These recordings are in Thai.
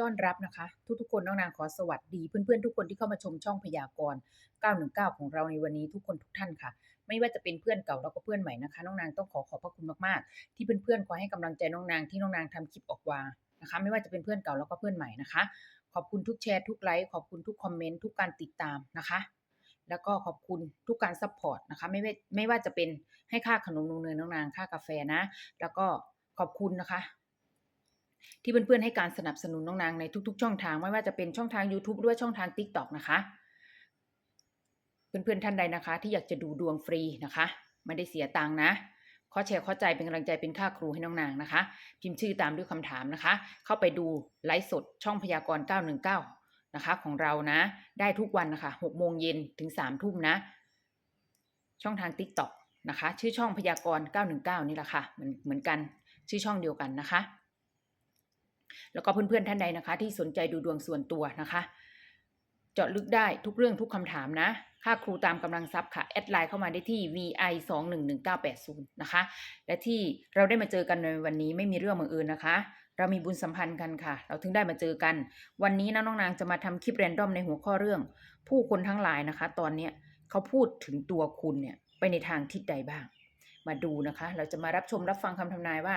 ต้อนรับนะคะ ทุกๆคนน้องนางขอสวัสดี เพื่อนๆ ทุกคนที่เข้ามาชมช่องพยากรณ์ 919 ของเราในวันนี้ทุกคนทุกท่านค่ะ ไม่ว่าจะเป็นเพื่อนเก่าแล้วก็เพื่อนใหม่นะคะน้องนางต้องขอขอบพระคุณมากๆ ที่เพื่อนๆคอยให้กำลังใจน้องนางที่น้องนางทำคลิปออกมานะคะ ไม่ว่าจะเป็นเพื่อนเก่าแล้วก็เพื่อนใหม่นะคะ ขอบคุณทุกแชร์ทุกไลค์ขอบคุณทุกคอมเมนต์ทุกการติดตามนะคะแล้วก็ขอบคุณทุกการซัพพอร์ตนะคะไม่ว่าไม่ว่าจะเป็นให้ค่าขนมนมเนยน้องนางค่ากาแฟนะ แล้วก็ขอบคุณนะคะ ที่เพื่อนๆให้การสนับสนุนน้องนางในทุกๆ ช่องทางไม่ว่าจะเป็นช่องทาง YouTube ด้วยช่องทาง TikTok นะคะ เพื่อนๆท่านใดนะคะ ที่อยากจะดูดวงฟรีนะคะ ไม่ได้เสียตังค์นะข้อแชร์ข้อใจเป็นกำลังใจเป็นค่าครูให้น้องนางนะคะ พิมพ์ชื่อตามด้วยคำถามนะคะ เข้าไปดูไลฟ์สดช่องพยากรณ์919นะคะ ของเรานะ ได้ทุกวันนะคะ6โมงเย็นถึง3ทุ่มนะ ช่องทาง TikTok นะคะ ชื่อช่องพยากรณ์919 นี่แหละค่ะเหมือนเหมือนกันชื่อช่องเดียวกันนะคะ แล้วก็เพื่อนๆท่านใดนะคะ ที่สนใจดูดวงส่วนตัวนะคะ เจาะลึกได้ทุกเรื่องทุกคำถามนะ ค่าครูตามกำลังทรัพย์ค่ะ แอดไลน์เข้ามาได้ที่ vi 2 1 1 9 8 0นะคะ และที่เราได้มาเจอกันในวันนี้ไม่มีเรื่องบังเอิญนะคะ เรามีบุญสัมพันธ์กันค่ะ เราถึงได้มาเจอกัน วันนี้นะน้องนางจะมาทำคลิปแรนดอมในหัวข้อเรื่อง ผู้คนทั้งหลายนะคะ ตอนเนี้เขาพูดถึงตัวคุณเนี่ยไปในทางทิศใดบ้าง มาดูนะคะ เราจะมารับชมรับฟังคำทำนายว่า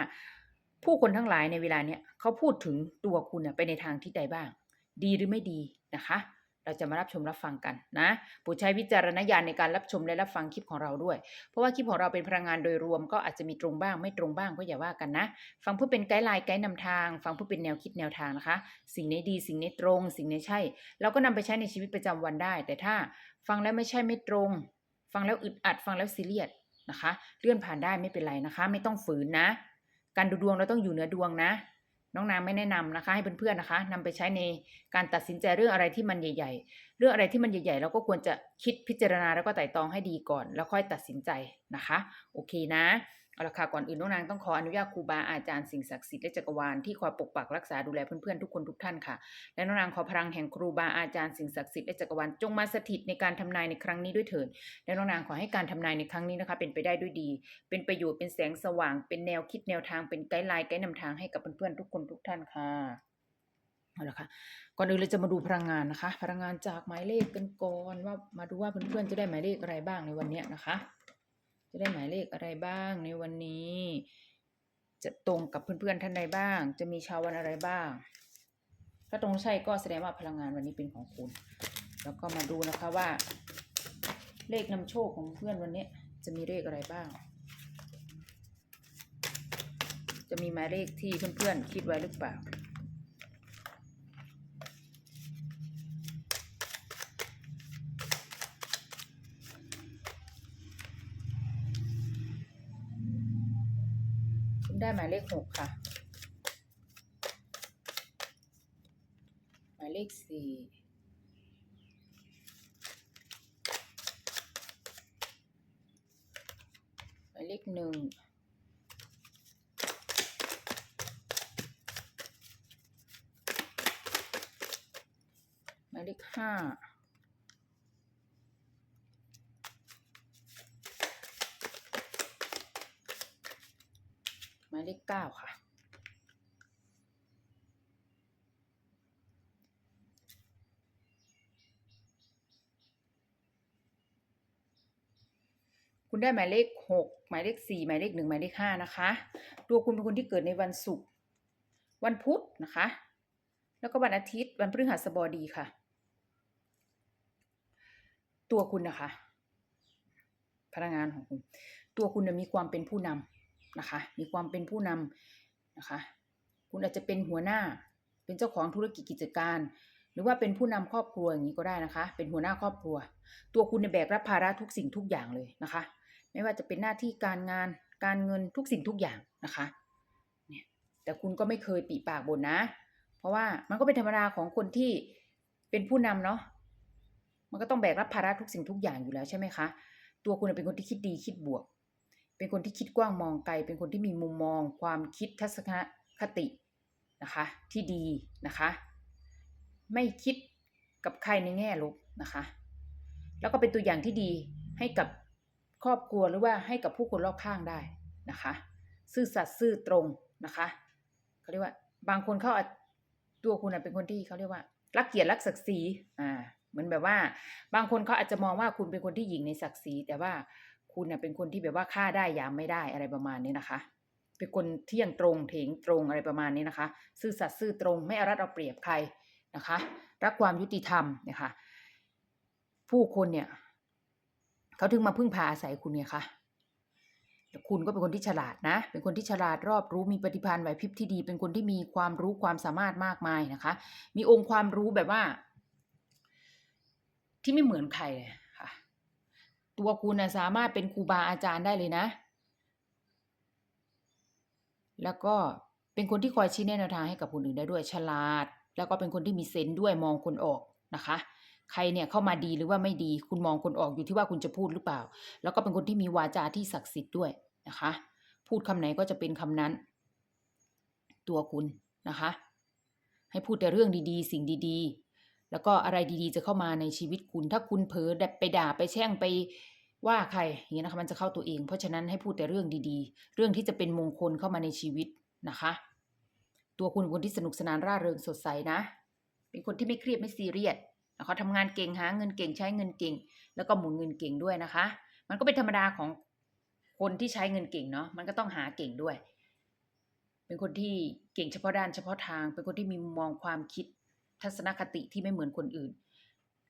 ผู้คนทั้งหลายในเวลาเนี้ยเขาพูดถึงตัวคุณเนี่ยไปในทางทิศใดบ้าง ดีหรือไม่ดีนะคะ เราจะมารับชมรับฟังกันนะโปรดใช้วิจารณญาณในการรับชมและรับฟังคลิปของเราด้วย เพราะว่าคลิปของเราเป็นพลังงานโดยรวมก็อาจจะมีตรงบ้างไม่ตรงบ้างก็อย่าว่ากันนะ ฟังเพื่อเป็นไกด์ไลน์ไกด์นำทาง ฟังเพื่อเป็นแนวคิดแนวทางนะคะ สิ่งไหนดีสิ่งไหนตรง สิ่งไหนใช่ เราก็นำไปใช้ในชีวิตประจำวันได้ แต่ถ้าฟังแล้วไม่ใช่ไม่ตรง ฟังแล้วอึดอัดฟังแล้วซีเรียสนะคะ เลื่อนผ่านได้ไม่เป็นไรนะคะ ไม่ต้องฝืนนะ การดูดวงเราต้องอยู่เหนือดวงนะ น้องนางไม่แนะนำนะคะ ให้เพื่อนๆนะคะนำไปใช้ในการตัดสินใจเรื่องอะไรที่มันใหญ่ ๆ เรื่องอะไรที่มันใหญ่ๆ เราก็ควรจะคิดพิจารณาแล้วก็ไต่ตองให้ดีก่อน แล้วค่อยตัดสินใจนะคะ โอเคนะ เอาละค่ะก่อนอื่นน้องนางต้องขออนุญาตครูบาอาจารย์สิ่งศักดิ์สิทธิ์และจักรวาลที่คอยปกปักรักษาดูแลเพื่อนๆทุกคนทุกท่านค่ะ และน้องนางขอพลังแห่งครูบาอาจารย์สิ่งศักดิ์สิทธิ์และจักรวาลจงมาสถิตในการทำนายในครั้งนี้ด้วยเถิดและน้องนางขอให้การทำนายในครั้งนี้นะคะ เป็นไปได้ด้วยดี เป็นประโยชน์เป็นแสงสว่าง เป็นแนวคิดแนวทางเป็นไกด์ไลน์ไกด์นำทางให้กับเพื่อนๆทุกคนทุกท่านค่ะเอาละค่ะก่อนอื่นเราจะมาดูพลังงานนะคะ พลังงานจากหมายเลขกันก่อนว่ามาดูว่าเพื่อนๆจะได้หมายเลขอะไรบ้างในวันนี้นะคะ จะได้หมายเลขอะไรบ้างในวันนี้ จะตรงกับเพื่อนๆท่านใดบ้าง จะมีชาววันอะไรบ้าง ถ้าตรงใช่ก็แสดงว่าพลังงานวันนี้เป็นของคุณ แล้วก็มาดูนะคะว่า เลขนำโชคของเพื่อนวันนี้จะมีเลขอะไรบ้าง จะมีหมายเลขที่เพื่อนๆคิดไว้หรือเปล่า ได้หมายเลขหกค่ะ หมายเลขสี่หมายเลขหนึ่งหมายเลขห้าายเลขเก้าค่ะ คุณได้หมายเลขหกหมายเลขสี่หมายเลขหนึ่งหมายเลขห้านะคะตัวคุณเป็นคนที่เกิดในวันศุกร์วันพุธนะคะ แล้วก็วันอาทิตย์วันพฤหัสบดีค่ะ ตัวคุณนะคะพลังงานของคุณ ตัวคุณมีความเป็นผู้นำ นะคะ มีความเป็นผู้นำนะคะ คุณอาจจะเป็นหัวหน้า เป็นเจ้าของธุรกิจกิจการ หรือว่าเป็นผู้นำครอบครัวอย่างนี้ก็ได้นะคะ เป็นหัวหน้าครอบครัว ตัวคุณในแบกรับภาระทุกสิ่งทุกอย่างเลยนะคะ ไม่ว่าจะเป็นหน้าที่การงาน การเงินทุกสิ่งทุกอย่างนะคะเนี่ยแต่คุณก็ไม่เคยปีปากบ่นนะ เพราะว่ามันก็เป็นธรรมดาของคนที่เป็นผู้นำเนาะ มันก็ต้องแบกรับภาระทุกสิ่งทุกอย่างอยู่แล้วใช่ไหมคะ ตัวคุณเป็นคนที่คิดดีคิดบวก เป็นคนที่คิดกว้างมองไกล เป็นคนที่มีมุมมอง ความคิดทัศนคตินะคะที่ดีนะคะ ไม่คิดกับใครในแง่ลบนะคะ แล้วก็เป็นตัวอย่างที่ดีให้กับครอบครัวหรือว่าให้กับผู้คนรอบข้างได้นะคะ ซื่อสัตย์ซื่อตรงนะคะเขาเรียกว่าบางคนเขาตัวคุณเป็นคนที่เขาเรียกว่า รักเกียรติรักศักดิ์ศรีอ่าเหมือนแบบว่า บางคนเขาอาจจะมองว่าคุณเป็นคนที่หญิงในศักดิ์ศรีแต่ว่า คุณน่ะเป็นคนที่แบบว่าฆ่าได้ยามไม่ได้อะไรประมาณนี้นะคะ เป็นคนเที่ยงตรงเถงตรงอะไรประมาณนี้นะคะ ซื่อสัตย์ซื่อตรงไม่อารัดเอาเปรียบใครนะคะ รักความยุติธรรมนะคะ ผู้คนเนี่ยเขาถึงมาพึ่งพาอาศัยคุณเนี่ยค่ะคุณก็เป็นคนที่ฉลาดนะ เป็นคนที่ฉลาดรอบรู้มีปฏิภาณไหวพริบที่ดี เป็นคนที่มีความรู้ความสามารถมากมายนะคะ มีองค์ความรู้แบบว่า ที่ไม่เหมือนใครเลย ตัวคุณนะสามารถเป็นครูบาอาจารย์ได้เลยนะ แล้วก็เป็นคนที่คอยชี้แนะแนวทางให้กับคนอื่นได้ด้วยฉลาด แล้วก็เป็นคนที่มีเซนส์ด้วยมองคนออกนะคะ ใครเนี่ยเข้ามาดีหรือว่าไม่ดี คุณมองคนออกอยู่ที่ว่าคุณจะพูดหรือเปล่า แล้วก็เป็นคนที่มีวาจาที่ศักดิ์สิทธิ์ด้วยนะคะ พูดคำไหนก็จะเป็นคำนั้น ตัวคุณนะคะ ให้พูดแต่เรื่องดีๆ สิ่งดีๆ แล้วก็อะไรดีๆ จะเข้ามาในชีวิตคุณ ถ้าคุณเผลอไปด่าไปแช่งไปว่าใครอย่างนี้นะคะมันจะเข้าตัวเอง เพราะฉะนั้นให้พูดแต่เรื่องดีๆ เรื่องที่จะเป็นมงคลเข้ามาในชีวิตนะคะ ตัวคุณคนที่สนุกสนานร่าเริงสดใสนะ เป็นคนที่ไม่เครียดไม่ซีเรียสนะคะทำงานเก่งหาเงินเก่งใช้เงินเก่ง แล้วก็หมุนเงินเก่งด้วยนะคะ มันก็เป็นธรรมดาของคนที่ใช้เงินเก่งเนาะมันก็ต้องหาเก่งด้วย เป็นคนที่เก่งเฉพาะด้านเฉพาะทาง เป็นคนที่มีมุมมองความคิด ทัศนคติที่ไม่เหมือนคนอื่น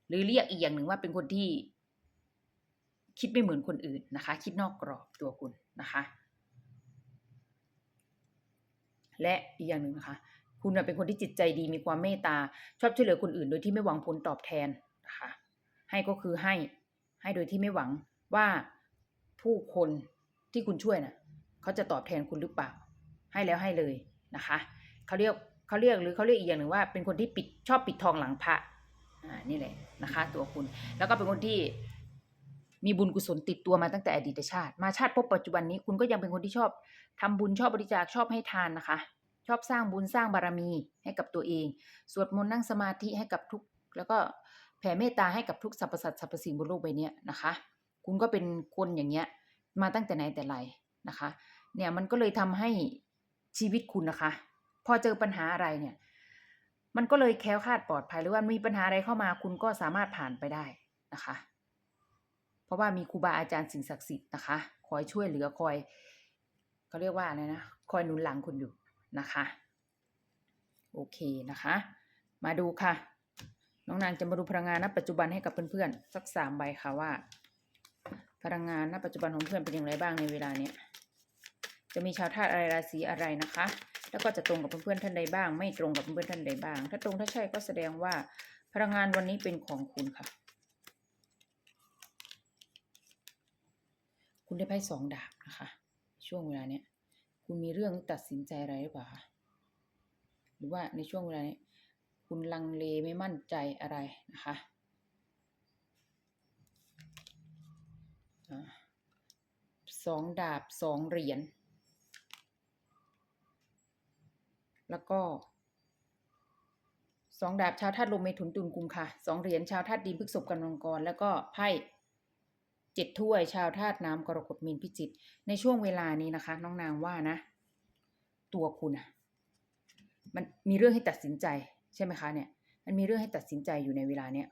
หรือเรียกอีกอย่างหนึ่งว่าเป็นคนที่ คิดไม่เหมือนคนอื่นนะคะ คิดนอกกรอบตัวคุณนะคะ และอีกอย่างหนึ่งนะคะ คุณเป็นคนที่จิตใจดีมีความเมตตาชอบช่วยเหลือคนอื่น โดยที่ไม่หวังผลตอบแทนนะคะให้ก็คือให้ให้โดยที่ไม่หวังว่าผู้คนที่คุณช่วยน่ะเขาจะตอบแทนคุณหรือเปล่า ให้แล้วให้เลยนะคะ เขาเรียก เขาเรียกหรือเขาเรียกอีกอย่างหนึ่งว่า เป็นคนที่ปิดชอบปิดทองหลังพระอ่านี่แหละนะคะ ตัวคุณ แล้วก็เป็นคนที่มีบุญกุศลติดตัวมาตั้งแต่อดีตชาติ มาชาติพบปัจจุบันนี้คุณก็ยังเป็นคนที่ชอบทำบุญชอบบริจาคชอบให้ทานนะคะ ชอบสร้างบุญสร้างบารมีให้กับตัวเอง สวดมนต์นั่งสมาธิให้กับทุก แล้วก็แผ่เมตตาให้กับทุกสรรพสัตว์สรรพสิ่งบนโลกใบนี้นะคะ คุณก็เป็นคนอย่างเงี้ยมาตั้งแต่ไหนแต่ไรนะคะ เนี่ยมันก็เลยทำให้ชีวิตคุณนะคะ พอเจอปัญหาอะไรเนี่ย มันก็เลยแค้วคาดปลอดภัยหรือว่ามีปัญหาอะไรเข้ามาคุณก็สามารถผ่านไปได้นะคะ เพราะว่ามีครูบาอาจารย์สิ่งศักดิ์สิทธิ์นะคะ คอยช่วยเหลือคอยเขาเรียกว่าอะไรนะคอยหนุนหลังคุณอยู่นะคะโอเคนะคะ มาดูค่ะ น้องนางจะมาดูพลังงานณปัจจุบันให้กับเพื่อนๆสักสามใบค่ะว่า พลังงานณปัจจุบันของเพื่อนเป็นอย่างไรบ้างในเวลาเนี้ยจะมีชาวธาตุอะไรราศีอะไรนะคะ แล้วก็จะตรงกับเพื่อนๆท่านใดบ้าง ไม่ตรงกับเพื่อนๆท่านใดบ้าง ถ้าตรงถ้าใช่ก็แสดงว่าพลังงานวันนี้เป็นของคุณค่ะ คุณได้ไพ่สองดาบนะคะ ช่วงเวลาเนี้ยคุณมีเรื่องตัดสินใจอะไรหรือเปล่าคะหรือว่าในช่วงเวลานี้คุณลังเลไม่มั่นใจอะไรนะคะสองดาบสองเหรียญ แล้วก็สองดาบชาวธาตุลมเมถุนตุลกุมค่ะสองเหรียญชาวธาตุดินพฤกษภกันมังกร แล้วก็ไพ่เจ็ดถ้วยชาวธาตุน้ำกรกฎมีนพิจิตรในช่วงเวลานี้นะคะ น้องนางว่านะ ตัวคุณอะมันมีเรื่องให้ตัดสินใจใช่ไหมคะเนี่ย มันมีเรื่องให้ตัดสินใจอยู่ในเวลาเนี้ย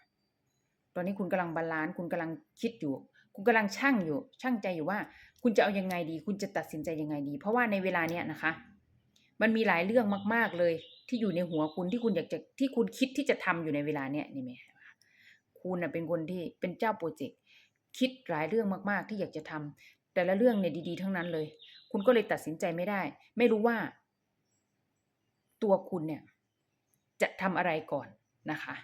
ตอนนี้คุณกำลังบาลานซ์คุณกำลังคิดอยู่ คุณกำลังชั่งอยู่ชั่งใจอยู่ว่า คุณจะเอายังไงดี คุณจะตัดสินใจยังไงดี เพราะว่าในเวลาเนี้ยนะคะ มันมีหลายเรื่องมาก ๆเลย ที่อยู่ในหัวคุณที่คุณอยากจะที่คุณคิดที่จะทำอยู่ในเวลาเนี้ยนี่ไหมคะคุณนะเป็นคนที่เป็นเจ้าโปรเจกต์คิดหลายเรื่องมากๆ ที่อยากจะทำแต่ละเรื่องเนี่ยดีๆ ทั้งนั้นเลย คุณก็เลยตัดสินใจไม่ได้ ไม่รู้ว่า ตัวคุณเนี่ย จะทำอะไรก่อนนะคะ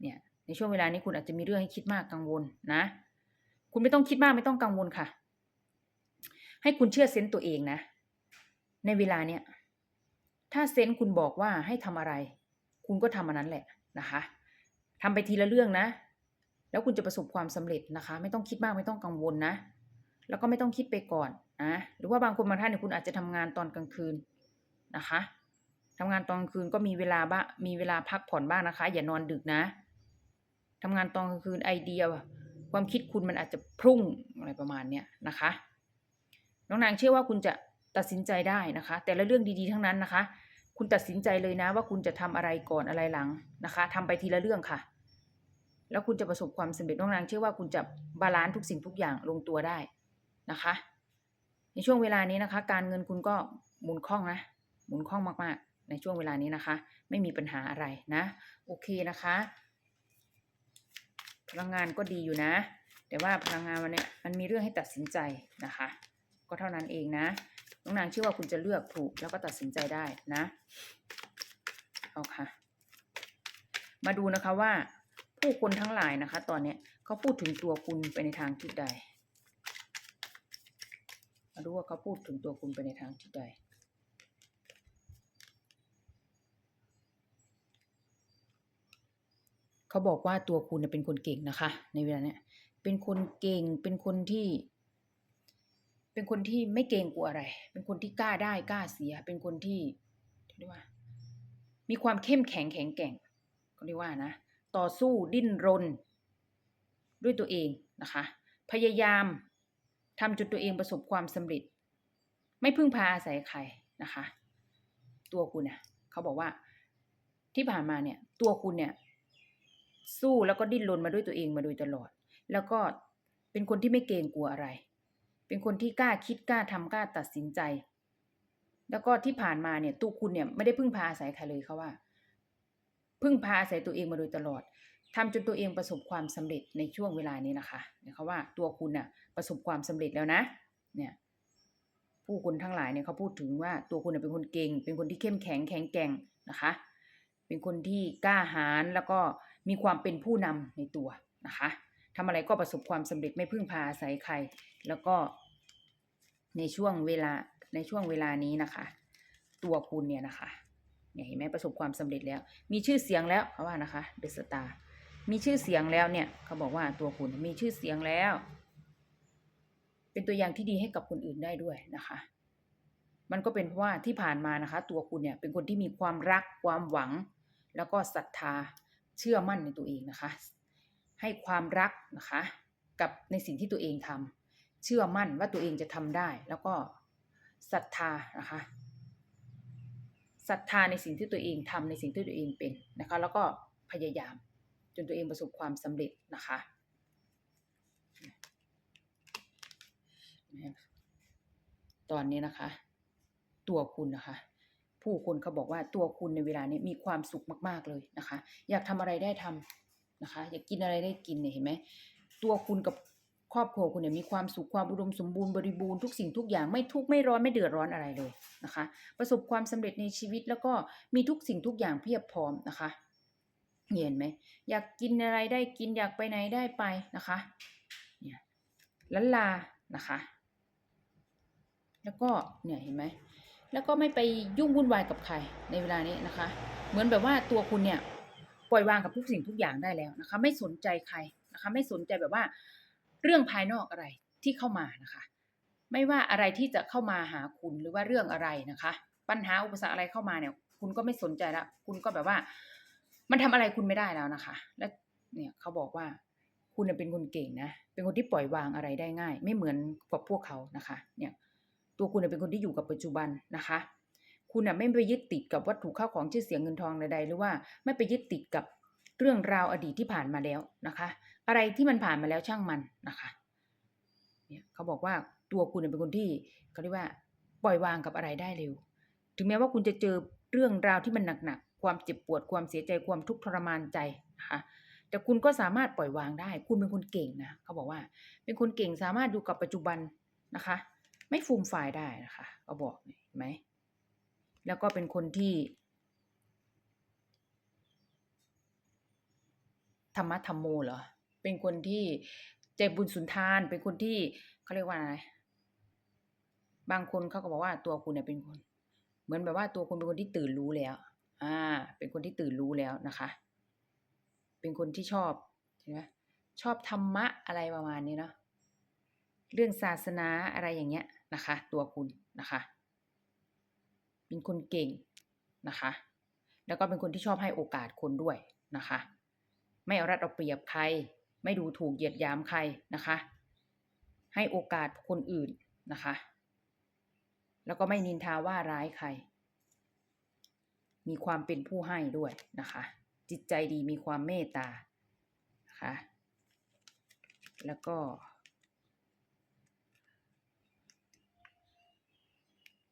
เนี่ย ในช่วงเวลานี้คุณอาจจะมีเรื่องให้คิดมากกังวลนะ คุณไม่ต้องคิดมากไม่ต้องกังวลค่ะ ให้คุณเชื่อเซนต์ตัวเองนะ ในเวลาเนี้ย ถ้าเซนคุณบอกว่าให้ทำอะไร คุณก็ทำอันนั้นแหละนะคะทำไปทีละเรื่องนะ แล้วคุณจะประสบความสำเร็จนะคะ ไม่ต้องคิดมากไม่ต้องกังวลนะ แล้วก็ไม่ต้องคิดไปก่อนนะหรือว่าบางคนบางท่านเนี่ยคุณอาจจะทำงานตอนกลางคืนนะคะทำงานตอนกลางคืนก็มีเวลาบ้างมีเวลาพักผ่อนบ้างนะคะ อย่านอนดึกนะทำงานตอนกลางคืนไอเดีย ความคิดคุณมันอาจจะพรุ่งอะไรประมาณเนี้ยนะคะ น้องนางเชื่อว่าคุณจะ ตัดสินใจได้นะคะ แต่ละเรื่องดีๆทั้งนั้นนะคะ คุณตัดสินใจเลยนะว่าคุณจะทำอะไรก่อนอะไรหลังนะคะทำไปทีละเรื่องค่ะ แล้วคุณจะประสบความสำเร็จน้องนางเชื่อว่าคุณจะบาลานซ์ทุกสิ่งทุกอย่างลงตัวได้นะคะ ในช่วงเวลานี้นะคะ การเงินคุณก็หมุนคล่องนะ หมุนคล่องมากๆ ในช่วงเวลานี้นะคะ ไม่มีปัญหาอะไรนะ โอเคนะคะพลังงานก็ดีอยู่นะ แต่ว่าพลังงานวันเนี้ยมันมีเรื่องให้ตัดสินใจนะคะ ก็เท่านั้นเองนะ น้องนางเชื่อว่าคุณจะเลือกถูกแล้วก็ตัดสินใจได้นะเอาค่ะ มาดูนะคะว่า ผู้คนทั้งหลายนะคะ ตอนเนี้ยเขาพูดถึงตัวคุณไปในทางทิศใด มาดูว่าเขาพูดถึงตัวคุณไปในทางทิศใดเขาบอกว่าตัวคุณเป็นคนเก่งนะคะ ในเวลาเนี้ยเป็นคนเก่งเป็นคนที่ เป็นคนที่ไม่เกรงกลัวอะไร เป็นคนที่กล้าได้กล้าเสีย เป็นคนที่เรียกว่า มีความเข้มแข็งแข็งแกร่งก็เรียกว่านะ ต่อสู้ดิ้นรน ด้วยตัวเองนะคะ พยายามทำจนตัวเองประสบความสำเร็จ ไม่พึ่งพาอาศัยใครนะคะ ตัวคุณเนี่ยเขาบอกว่าที่ผ่านมาเนี่ย ตัวคุณเนี่ย สู้แล้วก็ดิ้นรนมาด้วยตัวเองมาโดยตลอด แล้วก็เป็นคนที่ไม่เกรงกลัวอะไร เป็นคนที่กล้าคิดกล้าทำกล้าตัดสินใจ แล้วก็ที่ผ่านมาเนี่ยตัวคุณเนี่ยไม่ได้พึ่งพาอาศัยใครเลยเขาว่า พึ่งพาอาศัยตัวเองมาโดยตลอดทำจนตัวเองประสบความสำเร็จในช่วงเวลานี้นะคะเนี่ยเขาว่าตัวคุณน่ะประสบความสำเร็จแล้วนะ เนี่ย ผู้คนทั้งหลายเนี่ยเขาพูดถึงว่าตัวคุณน่ะเป็นคนเก่ง เป็นคนที่เข้มแข็งแข็งแกร่งนะคะ เป็นคนที่กล้าหาญแล้วก็มีความเป็นผู้นำในตัวนะคะทำอะไรก็ประสบความสำเร็จไม่พึ่งพาอาศัยใคร แล้วก็ในช่วงเวลาในช่วงเวลานี้นะคะ ตัวคุณเนี่ยนะคะเนี่ยเห็นไหมประสบความสำเร็จแล้ว มีชื่อเสียงแล้วเขาว่านะคะเดอะสตาร์มีชื่อเสียงแล้วเนี่ย เขาบอกว่าตัวคุณมีชื่อเสียงแล้ว เป็นตัวอย่างที่ดีให้กับคนอื่นได้ด้วยนะคะ มันก็เป็นเพราะว่าที่ผ่านมานะคะ ตัวคุณเนี่ยเป็นคนที่มีความรักความหวัง แล้วก็ศรัทธาเชื่อมั่นในตัวเองนะคะ ให้ความรักนะคะ กับในสิ่งที่ตัวเองทำ เชื่อมั่นว่าตัวเองจะทำได้ แล้วก็ศรัทธานะคะศรัทธาในสิ่งที่ตัวเองทำในสิ่งที่ตัวเองเป็นนะคะ แล้วก็พยายามจนตัวเองประสบความสำเร็จนะคะตอนนี้นะคะ ตัวคุณนะคะ ผู้คนเขาบอกว่าตัวคุณในเวลานี้มีความสุขมากๆเลยนะคะ อยากทำอะไรได้ทำนะคะ อยากกินอะไรได้กินเนี่ยเห็นไหมตัวคุณกับ ครอบครัวคุณเนี่ยมีความสุขความอุดมสมบูรณ์บริบูรณ์ทุกสิ่งทุกอย่างไม่ทุกข์ไม่ร้อนไม่เดือดร้อนอะไรเลยนะคะ ประสบความสำเร็จในชีวิตแล้วก็มีทุกสิ่งทุกอย่างเพียบพร้อมนะคะเห็นไหมอยากกินอะไรได้กินอยากไปไหนได้ไปนะคะเนี่ยลันลานะคะ แล้วก็เนี่ยเห็นไหมแล้วก็ไม่ไปยุ่งวุ่นวายกับใครในเวลานี้นะคะ เหมือนแบบว่าตัวคุณเนี่ยปล่อยวางกับทุกสิ่งทุกอย่างได้แล้วนะคะ ไม่สนใจใครนะคะ ไม่สนใจแบบว่า เรื่องภายนอกอะไรที่เข้ามานะคะ ไม่ว่าอะไรที่จะเข้ามาหาคุณหรือว่าเรื่องอะไรนะคะ ปัญหาอุปสรรคอะไรเข้ามาเนี่ย คุณก็ไม่สนใจละคุณก็แบบว่า มันทำอะไรคุณไม่ได้แล้วนะคะ และเนี่ยเขาบอกว่าคุณเนี่ยเป็นคนเก่งนะ เป็นคนที่ปล่อยวางอะไรได้ง่าย ไม่เหมือนกับพวกเขานะคะ เนี่ย ตัวคุณเป็นคนที่อยู่กับปัจจุบันนะคะ คุณไม่ไปยึดติดกับวัตถุข้าวของชื่อเสียงเงินทองใดๆหรือว่าไม่ไปยึดติดกับเรื่องราวอดีตที่ผ่านมาแล้วนะคะ อะไรที่มันผ่านมาแล้วช่างมันนะคะเนี่ยเขาบอกว่าตัวคุณเป็นคนที่เขาเรียกว่าปล่อยวางกับอะไรได้เร็ว ถึงแม้ว่าคุณจะเจอเรื่องราวที่มันหนักๆความเจ็บปวดความเสียใจความทุกข์ทรมานใจนะคะแต่คุณก็สามารถปล่อยวางได้ คุณเป็นคนเก่งนะเขาบอกว่า เป็นคนเก่งสามารถอยู่กับปัจจุบันนะคะ ไม่ฟูมฟายได้นะคะเขาบอกเห็นไหมแล้วก็เป็นคนที่ธรรมะธรรมโมเหรอ เป็นคนที่ใจบุญสุนทาน เป็นคนที่เขาเรียกว่าอะไรบางคนเขาก็บอกว่าตัวคุณเนี่ยเป็นคน เหมือนแบบว่าตัวคุณเป็นคนที่ตื่นรู้แล้ว อ่า เป็นคนที่ตื่นรู้แล้วนะคะ เป็นคนที่ชอบใช่ไหมชอบธรรมะอะไรประมาณนี้เนาะเรื่องศาสนาอะไรอย่างเงี้ยนะคะ ตัวคุณนะคะ เป็นคนเก่งนะคะ แล้วก็เป็นคนที่ชอบให้โอกาสคนด้วยนะคะ ไม่เอารัดเอาเปรียบใคร ไม่ดูถูกเหยียดหยามใครนะคะ ให้โอกาสคนอื่นนะคะ แล้วก็ไม่นินทาว่าร้ายใคร มีความเป็นผู้ให้ด้วยนะคะ จิตใจดีมีความเมตตานะคะแล้วก็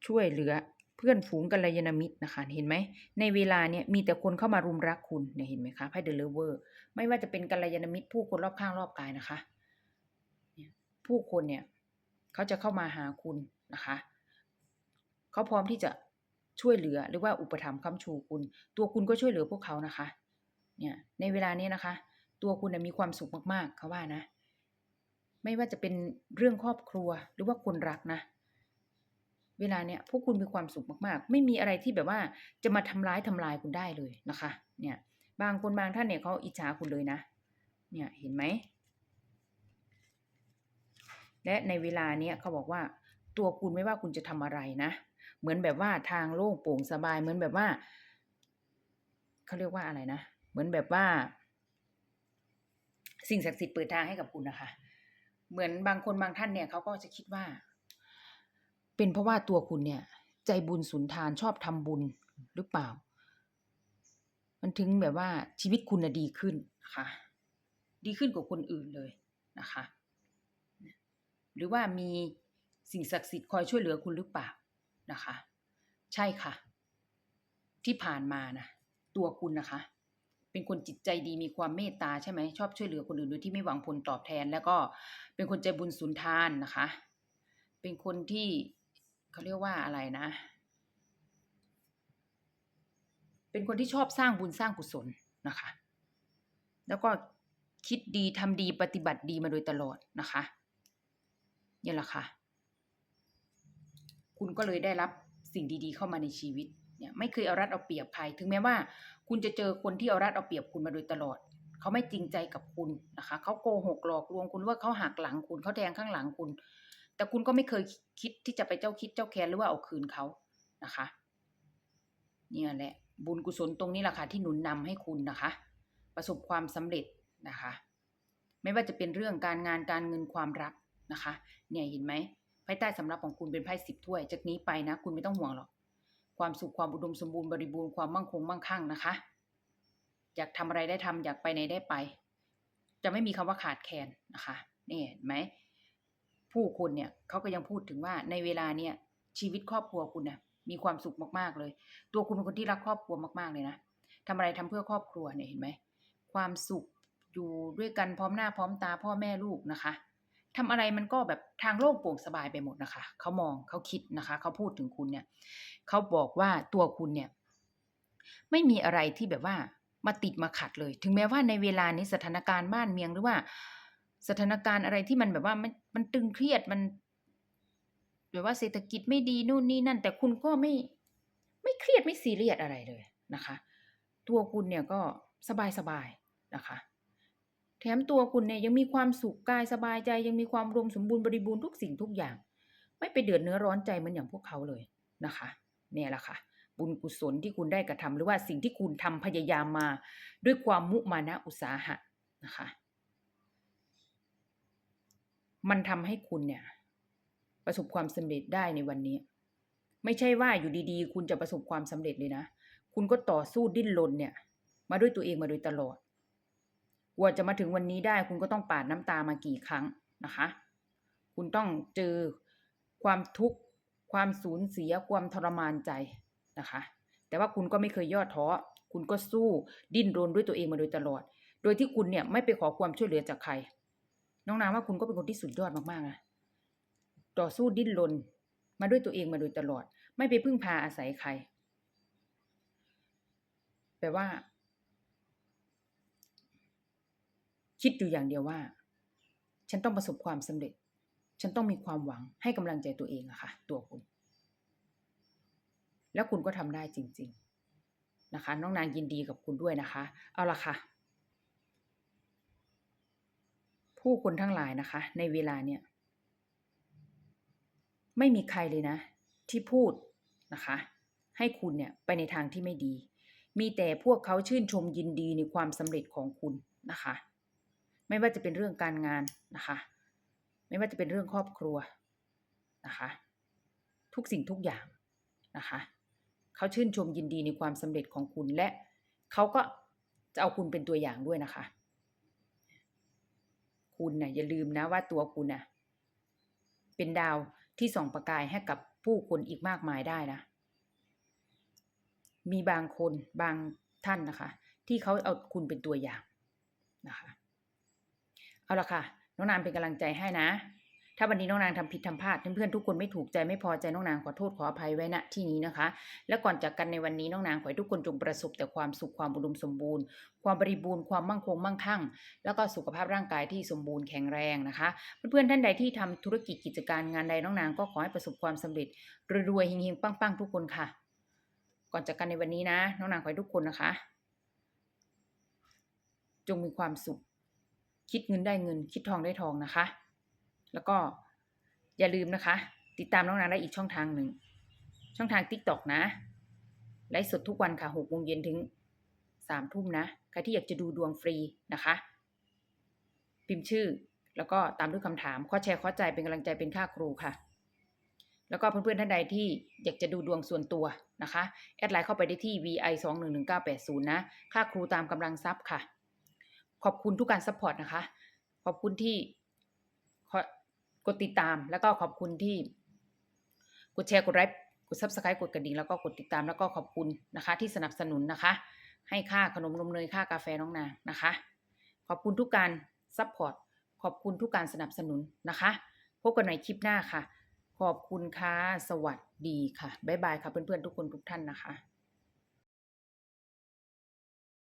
ช่วยเหลือเพื่อนฝูงกัลยาณมิตรนะคะ เห็นไหม ในเวลาเนี้ยมีแต่คนเข้ามารุมรักคุณเนี่ยเห็นไหมคะไพ่เดลเวอร์ ไม่ว่าจะเป็นกัลยาณมิตรผู้คนรอบข้างรอบกายนะคะ ผู้คนเนี่ยเขาจะเข้ามาหาคุณนะคะ เขาพร้อมที่จะช่วยเหลือหรือว่าอุปถัมภ์ค้ำชูคุณ ตัวคุณก็ช่วยเหลือพวกเขานะคะ เนี่ยในเวลานี้นะคะ ตัวคุณน่ะมีความสุขมากๆเขาว่านะ ไม่ว่าจะเป็นเรื่องครอบครัวหรือว่าคนรักนะ เวลาเนี้ยพวกคุณมีความสุขมากๆ ไม่มีอะไรที่แบบว่าจะมาทำร้ายทำลายคุณได้เลยนะคะ เนี่ย บางคนบางท่านเนี่ยเขาอิจฉาคุณเลยนะ เนี่ยเห็นไหม และในเวลาเนี้ยเขาบอกว่าตัวคุณไม่ว่าคุณจะทำอะไรนะ เหมือนแบบว่าทางโล่งโปร่งสบาย เหมือนแบบว่าเขาเรียกว่าอะไรนะ เหมือนแบบว่า สิ่งศักดิ์สิทธิ์เปิดทางให้กับคุณนะคะ เหมือนบางคนบางท่านเนี่ยเขาก็จะคิดว่า เป็นเพราะว่าตัวคุณเนี่ย ใจบุญสุนทานชอบทำบุญหรือเปล่า มันถึงแบบว่าชีวิตคุณนะดีขึ้นนะคะดีขึ้นกว่าคนอื่นเลยนะคะ หรือว่ามีสิ่งศักดิ์สิทธิ์คอยช่วยเหลือคุณหรือเปล่านะคะ ใช่ค่ะ ที่ผ่านมานะตัวคุณนะคะ เป็นคนจิตใจดีมีความเมตตาใช่ไหมชอบช่วยเหลือคนอื่นโดยที่ไม่หวังผลตอบแทน แล้วก็เป็นคนใจบุญสุนทานนะคะ เป็นคนที่เขาเรียกว่าอะไรนะ เป็นคนที่ชอบสร้างบุญสร้างกุศลนะคะ แล้วก็คิดดีทำดีปฏิบัติดีมาโดยตลอดนะคะนี่แหละค่ะ คุณก็เลยได้รับสิ่งดีๆ เข้ามาในชีวิตเนี่ยไม่เคยเอารัดเอาเปรียบใครถึงแม้ว่า คุณจะเจอคนที่เอารัดเอาเปรียบคุณมาโดยตลอด เขาไม่จริงใจกับคุณนะคะ เขาโกหกหลอกลวงคุณว่าเขาหักหลังคุณเขาแทงข้างหลังคุณ แต่คุณก็ไม่เคยคิดที่จะไปเจ้าคิดเจ้าแค้นหรือว่าเอาคืนเขานะคะ เนี่ยแหละ บุญกุศลตรงนี้แหละค่ะที่หนุนนำให้คุณนะคะ ประสบความสำเร็จนะคะ ไม่ว่าจะเป็นเรื่องการงานการเงินความรักนะคะ เนี่ยเห็นไหมไพ่ใต้สำรับของคุณเป็นไพ่สิบถ้วย จากนี้ไปนะ คุณไม่ต้องห่วงหรอก ความสุขความอุดมสมบูรณ์บริบูรณ์ความมั่งคงมั่งคั่งนะคะ อยากทำอะไรได้ทำอยากไปไหนได้ไป จะไม่มีคำว่าขาดแคลนนะคะนี่เห็นไหมผู้คนเนี่ยเขาก็ยังพูดถึงว่าในเวลาเนี่ยชีวิตครอบครัวคุณเนี่ย มีความสุขมากๆเลย ตัวคุณเป็นคนที่รักครอบครัวมาก ๆเลยนะทำอะไรทำเพื่อครอบครัวเนี่ยเห็นไหมความสุขอยู่ด้วยกันพร้อมหน้าพร้อมตาพ่อแม่ลูกนะคะทำอะไรมันก็แบบทางโล่งโปร่งสบายไปหมดนะคะเขามองเขาคิดนะคะเขาพูดถึงคุณเนี่ยเขาบอกว่าตัวคุณเนี่ย ไม่มีอะไรที่แบบว่ามาติดมาขัดเลย ถึงแม้ว่าในเวลานี้สถานการณ์บ้านเมืองหรือว่า สถานการณ์อะไรที่มันแบบว่ามันมันตึงเครียดมัน แบบว่าเศรษฐกิจไม่ดีนู่นนี่นั่น แต่คุณก็ไม่ไม่เครียดไม่ซีเรียสอะไรเลยนะคะ ตัวคุณเนี่ยก็สบายสบายนะคะ แถมตัวคุณเนี่ยยังมีความสุขกายสบายใจ ยังมีความรวมสมบูรณ์บริบูรณ์ทุกสิ่งทุกอย่าง ไม่ไปเดือดเนื้อร้อนใจเหมือนอย่างพวกเขาเลยนะคะ เนี่ยแหละค่ะบุญกุศลที่คุณได้กระทำหรือว่าสิ่งที่คุณทำพยายามมาด้วยความมุมานะอุตสาหะนะคะ มันทำให้คุณเนี่ย ประสบความสำเร็จได้ในวันนี้ ไม่ใช่ว่าอยู่ดีๆ คุณจะประสบความสำเร็จเลยนะ คุณก็ต่อสู้ดิ้นรนเนี่ย มาด้วยตัวเองมาโดยตลอดกว่าจะมาถึงวันนี้ได้ คุณก็ต้องปาดน้ำตามากี่ครั้งนะคะ คุณต้องเจอความทุกข์ความสูญเสียความทรมานใจนะคะ แต่ว่าคุณก็ไม่เคยย่อท้อคุณก็สู้ดิ้นรนด้วยตัวเองมาโดยตลอด โดยที่คุณเนี่ยไม่ไปขอความช่วยเหลือจากใคร น้องนางว่าคุณก็เป็นคนที่สุดยอดมากๆนะ ต่อสู้ดิ้นรนมาด้วยตัวเองมาโดยตลอด ไม่ไปพึ่งพาอาศัยใคร แปลว่า คิดอยู่อย่างเดียวว่า ฉันต้องประสบความสำเร็จ ฉันต้องมีความหวังให้กำลังใจตัวเองอะค่ะ ตัวคุณ แล้วคุณก็ทำได้จริง ๆ นะคะ น้องนางยินดีกับคุณด้วยนะคะ เอาละค่ะ ผู้คนทั้งหลายนะคะ ในเวลาเนี่ย ไม่มีใครเลยนะ ที่พูดนะคะ ให้คุณเนี่ยไปในทางที่ไม่ดี มีแต่พวกเขาชื่นชมยินดีในความสำเร็จของคุณนะคะ ไม่ว่าจะเป็นเรื่องการงานนะคะ ไม่ว่าจะเป็นเรื่องครอบครัวนะคะ ทุกสิ่งทุกอย่างนะคะเขาชื่นชมยินดีในความสำเร็จของคุณและเขาก็จะเอาคุณเป็นตัวอย่างด้วยนะคะ คุณนะ่ะอย่าลืมนะว่าตัวคุณน่ะเป็นดาว ที่ส่องประกายให้กับผู้คนอีกมากมายได้นะ มีบางคนบางท่านนะคะ ที่เขาเอาคุณเป็นตัวอย่างนะคะ เอาละค่ะ น้องนานเป็นกำลังใจให้นะ ถ้าวันนี้น้องนางทำผิดทำพลาดเพื่อนๆทุกคนไม่ถูกใจไม่พอใจน้องนางขอโทษขออภัยไว้ณที่นี้นะคะ และก่อนจากกันในวันนี้น้องนางขอให้ทุกคนจงประสบแต่ความสุขความอุดมสมบูรณ์ ความบริบูรณ์ความมั่งคงมั่งคั่ง แล้วก็สุขภาพร่างกายที่สมบูรณ์แข็งแรงนะคะ เพื่อนๆท่านใดที่ทำธุรกิจกิจการงานใดน้องนางก็ขอให้ประสบความสำเร็จรวยๆเฮงๆปังๆทุกคนค่ะ ก่อนจากกันในวันนี้นะ น้องนางขอให้ทุกคนนะคะ จงมีความสุข คิดเงินได้เงิน คิดทองได้ทองนะคะ แล้วก็อย่าลืมนะคะ ติดตามน้องนางได้อีกช่องทางหนึ่ง ช่องทาง t ิ k t o k นะ ไลฟ์สดทุกวันค่ะหกโมงเย็นถึงสามทุ่มนะ ใครที่อยากจะดูดวงฟรีนะคะ พิมพ์ชื่อแล้วก็ตามด้วยคำถาม ข้อแชร์ข้อใจเป็นกำลังใจเป็นค่าครูค่ะ แล้วก็เพื่อนๆท่านใดที่อยากจะดูดวงส่วนตัวนะคะ แอดไลน์เข้าไปได้ที่ vi 2 1 1 9 8 0นะ ค่าครูตามกำลังทรัพย์ค่ะ ขอบคุณทุกการซัพพอร์ตนะคะ ขอบคุณที่ กดติดตามแล้วก็ขอบคุณที่กดแชร์กดไลค์กดซับสไครต์กดกระดิ่งแล้วก็กดติดตามแล้วก็ขอบคุณนะคะ ที่สนับสนุนนะคะ ให้ค่าขนมนมเนยค่ากาแฟน้องนางนะคะ ขอบคุณทุกการซัพพอร์ตขอบคุณทุกการสนับสนุนนะคะ พบกันในคลิปหน้าค่ะ ขอบคุณค่ะ สวัสดีค่ะ บ๊ายบายค่ะเพื่อนๆทุกคนทุกท่านนะคะ